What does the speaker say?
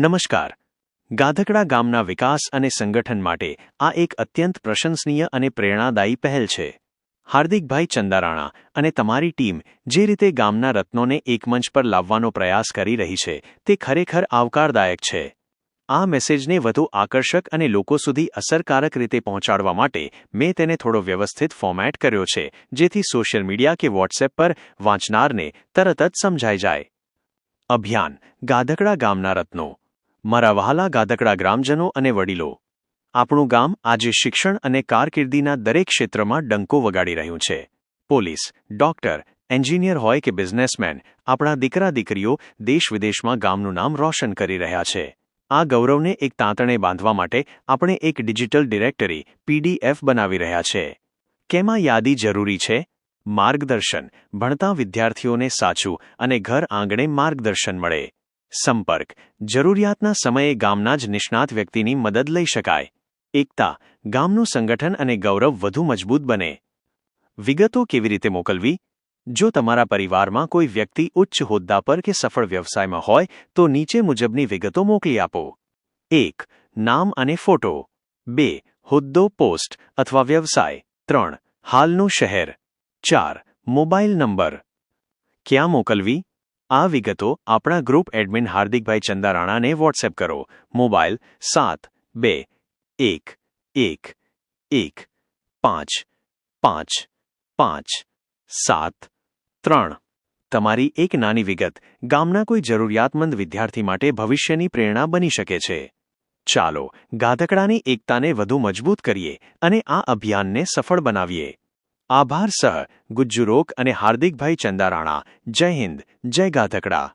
નમસ્કાર. ગાધકડા ગામના વિકાસ અને સંગઠન માટે આ એક અત્યંત પ્રશંસનીય અને પ્રેરણાદાયી પહેલ છે. હાર્દિકભાઈ ચંદારાણા અને તમારી ટીમ જે રીતે ગામના રત્નોને એક મંચ પર લાવવાનો પ્રયાસ કરી રહી છે, તે ખરેખર આવકારદાયક છે. આ મેસેજને વધુ આકર્ષક અને લોકો સુધી અસરકારક રીતે પહોંચાડવા માટે મેં તેને થોડો વ્યવસ્થિત ફોર્મેટ કર્યો છે, જેથી સોશિયલ મીડિયા કે વોટ્સએપ પર વાંચનારને તરત જ સમજાઈ જાય. અભિયાન, ગાધકડા ગામના રત્નો. મારા વહાલા ગાદકડા ગ્રામજનો અને વડીલો. આપણું ગામ આજે શિક્ષણ અને કારકિર્દીના દરેક ક્ષેત્રમાં ડંકો વગાડી રહ્યું છે. પોલીસ, ડોક્ટર, એન્જિનિયર હોય કે બિઝનેસમેન, આપણા દીકરા દીકરીઓ દેશ વિદેશમાં ગામનું નામ રોશન કરી રહ્યા છે. આ ગૌરવને એક તાંતણે બાંધવા માટે આપણે એક ડિજિટલ ડિરેક્ટરી, પીડીએફ બનાવી રહ્યા છે. કેમાં યાદી જરૂરી છે? માર્ગદર્શન, ભણતા વિદ્યાર્થીઓને સાચું અને ઘર આંગણે માર્ગદર્શન મળે. સંપર્ક. જરૂરિયાતના સમયે ગામના જ નિષ્ણાત વ્યક્તિની મદદ લઈ શકાય. એકતા. ગામનું સંગઠન અને ગૌરવ વધુ મજબૂત બને. વિગતો કેવી રીતે મોકલવી? જો તમારા પરિવારમાં કોઈ વ્યક્તિ ઉચ્ચ હોદ્દા પર કે સફળ વ્યવસાયમાં હોય, તો નીચે મુજબની વિગતો મોકલી આપો. એક. નામ અને ફોટો. બે. હોદ્દો પોસ્ટ અથવા વ્યવસાય. ત્રણ. હાલનું શહેર. ચાર. Mobile number. ક્યાં મોકલવી? આ વિગતો આપણા ગ્રુપ એડમિન હાર્દિકભાઈ ચંદારાણાને વોટ્સએપ કરો. મોબાઈલ સાત, બે, એક એક એક, પાંચ પાંચ પાંચ, સાત, ત્રણ. તમારી એક નાની વિગત ગામના કોઈ જરૂરિયાતમંદ વિદ્યાર્થી માટે ભવિષ્યની પ્રેરણા બની શકે છે. ચાલો ગાધકડાની એકતાને વધુ મજબૂત કરીએ અને આ અભિયાનને સફળ બનાવીએ. આભાર સહ ગુજ્જુરોક અને હાર્દિકભાઈ ચંદારાણા. જય હિન્દ. જય ગાધકડા.